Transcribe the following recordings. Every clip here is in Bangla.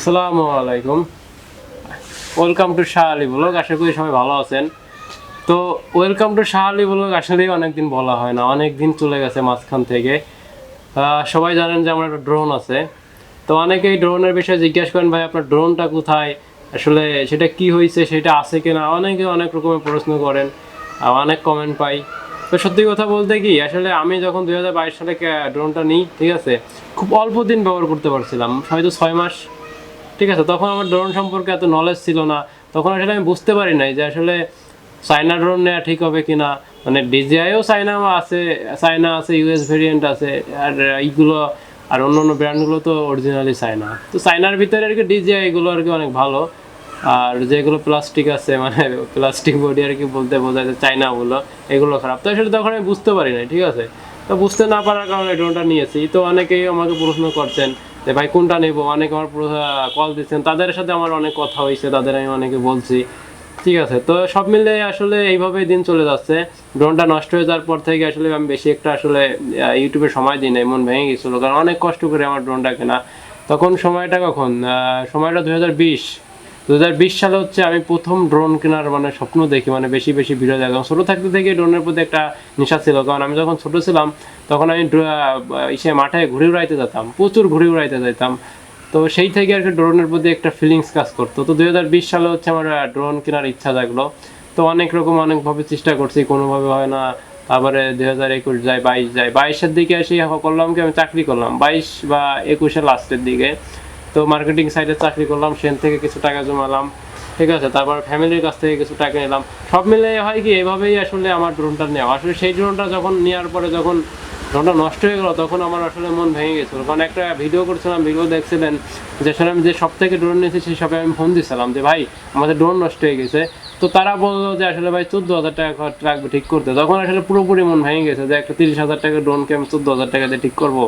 আসসালামু আলাইকুম। Welcome to Shah Ali blog আশা করি সবাই ভালো আছেন। তো welcome to Shah Ali blog আসলেই অনেকদিন বলা হয় না অনেক দিন চলে গেছে মাঝখান থেকে। সবাই জানেন যে আমার একটা ড্রোন আছে। তো অনেকেই ড্রোনের বিষয়ে জিজ্ঞাসা করেন, ভাই, আপনার ড্রোনটা কোথায়? আসলে সেটা কি হয়েছে? সেটা আছে কিনা? অনেকে অনেক রকমের প্রশ্ন করেন অনেক কমেন্ট পাই। তো সত্যি কথা বলতে কি, আসলে আমি যখন দুই হাজার বাইশ সালে ড্রোনটা নিই, ঠিক আছে, খুব অল্প দিন ব্যবহার করতে পারছিলাম। হয়তো ছয় মাস ঠিক আছে, তখন আমার ড্রোন সম্পর্কে এত নলেজ ছিল না। তখন আসলে আমি বুঝতে পারি নাই যে আসলে চায়না ড্রোন নেওয়া ঠিক হবে কিনা। মানে ডিজিআইও চায়না আছে চায়না আছে ইউএস ভেরিয়েন্ট আছে, আর এইগুলো, আর অন্য অন্য ব্র্যান্ডগুলো তো অরিজিনালি চায়না তো চায়নার ভিতরে আর কি ডিজিআই এগুলো আর কি অনেক ভালো। আর যেগুলো প্লাস্টিক আছে মানে প্লাস্টিক বডি আর কি বলতে বোঝায় যে চায়নাগুলো এগুলো খারাপ। তো আসলে তখন আমি বুঝতে পারি নাই, ঠিক আছে? তো বুঝতে না পারার কারণে ড্রোনটা নিয়েছি। তো অনেকেই আমাকে প্রশ্ন করছেন যে ভাই, কোনটা নেব? অনেকে আমার কল দিচ্ছেন। তাদের সাথে আমার অনেক কথা হয়েছে, তাদের আমি অনেকে বলছি। ঠিক আছে, তো সব মিলে আসলে এইভাবেই দিন চলে যাচ্ছে। ড্রোনটা নষ্ট হয়ে যাওয়ার পর থেকে আসলে আমি বেশি একটা আসলে ইউটিউবে সময় দিই না মন ভেঙে গেছিল। কারণ অনেক কষ্ট করে আমার ড্রোনটা কেনা। তখন সময়টা কখন? সময়টা দু হাজার বিশ। দু হাজার বিশ সালে হচ্ছে আমি প্রথম ড্রোন কেনার মানে স্বপ্ন দেখি মানে বেশি বেশি ভিডিও দেখলাম ছোটো থাকতে থেকে ড্রোনের প্রতি একটা নেশা ছিল। কারণ আমি যখন ছোটো ছিলাম, তখন আমি ইসে মাঠে ঘুরে উড়াইতে যেতাম, প্রচুর ঘুরে উড়াইতে যেতাম। তো সেই থেকে আর কি ড্রোনের প্রতি একটা ফিলিংস কাজ করতো। তো দুই হাজার বিশ সালে হচ্ছে আমার ড্রোন কেনার ইচ্ছা জাগলো। তো অনেক রকম, অনেকভাবে চেষ্টা করছি, কোনোভাবে হয় না। তারপরে দুই হাজার একুশ যায়, বাইশ যায়। বাইশের দিকে এসে করলাম কি, আমি চাকরি করলাম। বাইশ বা একুশের লাস্টের দিকে। তো মার্কেটিং সাইডে চাকরি করলাম, সেখান থেকে কিছু টাকা জমালাম, ঠিক আছে? তারপর ফ্যামিলির কাছ থেকে কিছু টাকা নিলাম। সব মিলে হয় কি, এভাবেই আসলে আমার ড্রোনটা নেওয়া। আসলে সেই ড্রোনটা যখন নেওয়ার পরে যখন ড্রোনটা নষ্ট হয়ে গেল, তখন আমার আসলে মন ভেঙে গেছিল। কারণ একটা ভিডিও করছিলাম ভিডিও দেখছিলেন যে আসলে আমি যে সব থেকে ড্রোন নিয়েছি, সেই সবে আমি ফোন দিয়েছিলাম যে, ভাই, আমাদের ড্রোন নষ্ট হয়ে গেছে। তো তারা বলল যে, আসলে ভাই চোদ্দ হাজার টাকা খরচ লাগবে ঠিক করতে। তখন আসলে পুরোপুরি মন ভেঙে গেছে যে, একটা তিরিশ হাজার টাকা ড্রোনকে আমি চোদ্দ হাজার টাকা দিয়ে ঠিক করব।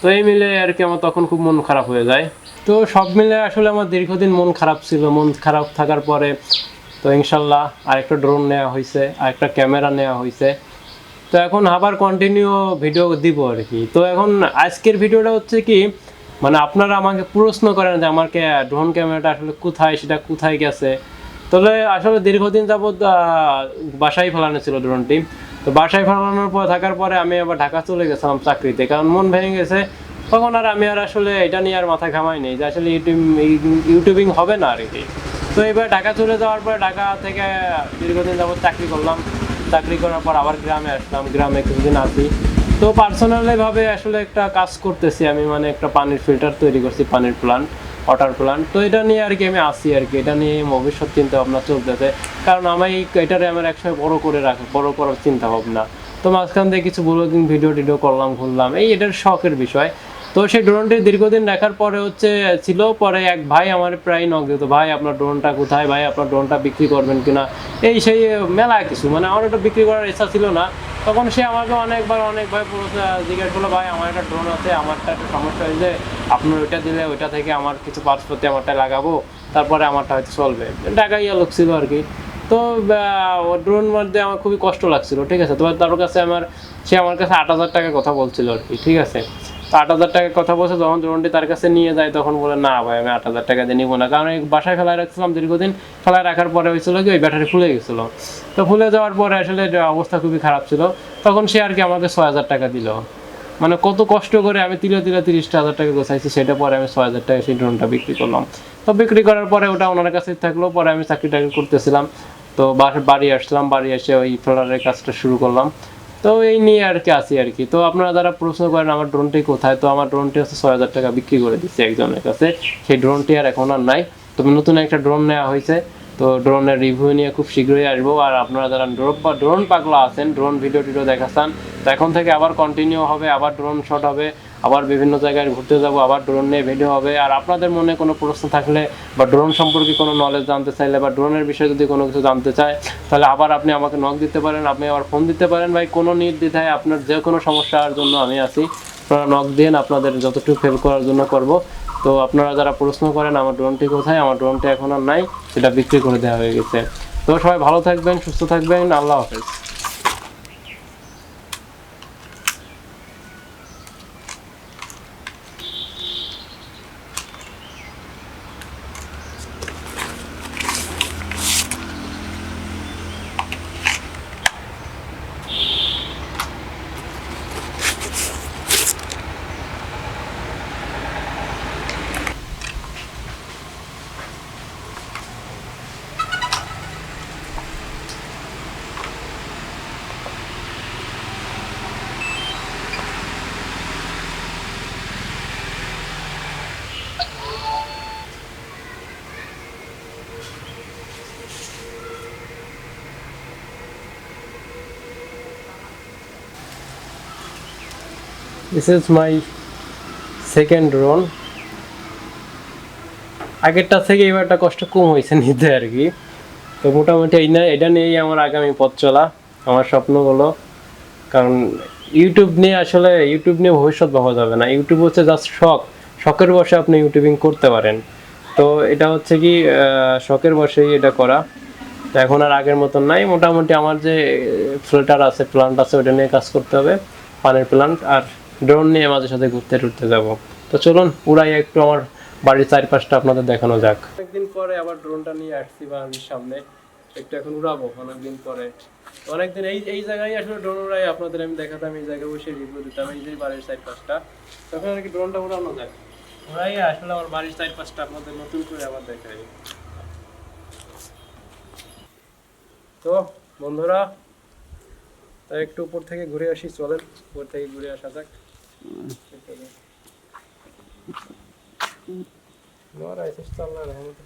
তো এই মিলে আর কি আমার তখন খুব মন খারাপ হয়ে যায়। তো সব মিলে আসলে আমার দীর্ঘদিন মন খারাপ ছিল। মন খারাপ থাকার পরে তো ইনশাল্লাহ আরেকটা ড্রোন নেওয়া হয়েছে আরেকটা ক্যামেরা নেওয়া হয়েছে তো এখন আবার কন্টিনিউ ভিডিও দিব আর কি। তো এখন আজকের ভিডিওটা হচ্ছে কি মানে আপনারা আমাকে প্রশ্ন করেন যে আমার ড্রোন ক্যামেরাটা আসলে কোথায়, সেটা কোথায় গেছে? তবে আসলে দীর্ঘদিন যাবৎ বাসায় ফেলানো ছিল ড্রোনটি তো বাসায় ফেলানোর পর থাকার পরে আমি আবার ঢাকা চলে গেছিলাম চাকরিতে। কারণ মন ভেঙে গেছে। তখন আর আমি আর আসলে এটা নিয়ে আর মাথা ঘামাই নেই যে আসলে ইউটিউব ইউটিউবিং হবে না আর কি। তো এবার ঢাকা চলে যাওয়ার পরে ঢাকা থেকে দীর্ঘদিন যাবত চাকরি করলাম। চাকরি করার পর আবার গ্রামে আসলাম। গ্রামে কিছুদিন আছি। তো পার্সোনালি ভাবে আসলে একটা কাজ করতেছি আমি। মানে একটা পানির ফিল্টার তৈরি করছি, পানির প্লান্ট ওয়াটার প্লান্ট তো এটা নিয়ে আর কি আমি আসি আর কি। এটা নিয়ে ভবিষ্যৎ চিন্তা ভাবনা চলতেছে। কারণ আমি এটারে আমার একসময় বড় করে রাখ বড় করার চিন্তা ভাবনা। তো মাঝখান থেকে কিছু ব্লগিং ভিডিও টিডিও করলাম, ঘুরলাম। এই এটার শখের বিষয়। তো সেই ড্রোনটি দীর্ঘদিন রাখার পরে হচ্ছে ছিল, পরে এক ভাই আমার প্রায় নক দিত ভাই আপনার ড্রোনটা কোথায়? ভাই, আপনার ড্রোনটা বিক্রি করবেন কিনা? এই সেই মেলা কিছু মানে আমার ওটা বিক্রি করার ইচ্ছা ছিল না। তখন সে আমাকে অনেকবার অনেক অনেকবার জিজ্ঞেস করল, ভাই, আমার একটা ড্রোন আছে আমারটা একটা সমস্যা হয়েছে আপনার ওইটা দিলে ওইটা থেকে আমার কিছু পার্টসপত্তি আমারটা লাগাবো, তারপরে আমারটা হয়তো চলবে। টাকাইয়া লোক ছিল আর কি। তো ড্রোন মধ্যে আমার খুবই কষ্ট লাগছিল, ঠিক আছে? তো তার কাছে আমার, সে আমার কাছে আট হাজার টাকার কথা বলছিল আর কি, ঠিক আছে? আট হাজার টাকার কথা বলছে, যখন ড্রোনটি তার কাছে নিয়ে যায়, তখন বলে, না ভাই, আমি আট হাজার টাকা দিয়ে নিবো না। কারণ বাসায় ফেলায় রাখছিলাম দীর্ঘদিন, ফেলায় রাখার পরে হয়েছিল কি, ওই ব্যাটারি ফুলে গেছিল। তো ফুলে যাওয়ার পরে আসলে অবস্থা খুবই খারাপ ছিল। তখন সে আর কি আমাকে ছয় হাজার টাকা দিল। মানে কত কষ্ট করে আমি তিলে তিলে তিরিশটা হাজার টাকা গোছাইছি, সেটা পরে আমি ছয় হাজার টাকা সেই ড্রোনটা বিক্রি করলাম। তো বিক্রি করার পরে ওটা ওনার কাছে থাকল, পরে আমি চাকরি টাকরি করতেছিলাম। তো বাড়ি আসলাম বাড়ি এসে ওই ফ্লোরারের কাজটা শুরু করলাম। তো এই নিয়ে আর কি আছি আর কি তো আপনারা যারা প্রশ্ন করেন, আমার ড্রোনটি কোথায়? তো আমার ড্রোনটি হচ্ছে ছয় হাজার টাকা বিক্রি করে দিচ্ছে একজনের কাছে। সেই ড্রোনটি আর এখন আর নাই। তবে নতুন একটা ড্রোন নেওয়া হয়েছে। তো ড্রোনের রিভিউ নিয়ে খুব শীঘ্রই আসব আর আপনারা যারা ড্রোন বা ড্রোন পাগলা আছেন, ড্রোন ভিডিও টিডিও দেখাচ্ছেন, তো এখন থেকে আবার কন্টিনিউ হবে, আবার ড্রোন শট হবে, আবার বিভিন্ন জায়গায় ঘুরতে যাব, আবার ড্রোন নিয়ে ভিডিও হবে। আর আপনাদের মনে কোনো প্রশ্ন থাকলে বা ড্রোন সম্পর্কে কোনো নলেজ জানতে চাইলে বা ড্রোনের বিষয়ে যদি কোনো কিছু জানতে চায়, তাহলে আবার আপনি আমাকে নক দিতে পারেন, আপনি আবার ফোন দিতে পারেন। ভাই, কোনো নির্দ্বিধায় আপনার যে কোনো সমস্যার জন্য আমি আছি। আপনারা নক দিন আপনাদের যতটুকু হেল্প করার জন্য করব। তো আপনারা যারা প্রশ্ন করেন, আমার ড্রোনটি কোথায়? আমার ড্রোনটি এখন আর নাই, সেটা বিক্রি করে দেওয়া হয়ে গেছে। তো সবাই ভালো থাকবেন, সুস্থ থাকবেন, আল্লাহ হাফেজ। This is my second drone আগেরটা থেকে এবারটা কষ্ট কম হয়েছে নিতে আর কি। তো মোটামুটি এই না, এটা নিয়েই আমার আগামী পথ চলা, আমার স্বপ্নগুলো। কারণ ইউটিউব নিয়ে আসলে ইউটিউব নিয়ে ভবিষ্যৎ ভাবা যাবে না। ইউটিউব হচ্ছে জাস্ট শখ। শখের বসে আপনি ইউটিউবিং করতে পারেন। তো এটা হচ্ছে কি শখের বসেই এটা করা। তো এখন আর আগের মতন নাই। মোটামুটি আমার যে ফিল্টার আছে প্লান্ট আছে ওটা নিয়ে কাজ করতে হবে। পানের প্লান্ট আর ড্রোন নিয়ে মাঝে সাথে ঘুরতে টুরতে যাব। তো চলুন, উড়াই একটু আমার বাড়ির চারপাশটা আপনাদের দেখানো যাক। অনেকদিন পরে আবার ড্রোনটা নিয়ে আসছি বাড়ির সামনে। একটু এখন উড়াবো অনেকদিন পরে। অনেকদিন এই এই জায়গায় আসলে ড্রোন উড়াই আপনাদের আমি দেখাতাম, এই জায়গায় বসে রিভিউ দিতাম, এই যে বাড়ির চারপাশটা। তখন আর কি ড্রোনটা উড়ানো যায়। উড়াই আসলে আমার বাড়ির চারপাশটা আপনাদের নতুন করে আবার দেখাই। তো বন্ধুরা একটু উপর থেকে ঘুরে আসি, চলেন। উপর থেকে ঘুরে আসা যাক। No raisista ollaan lähemmäs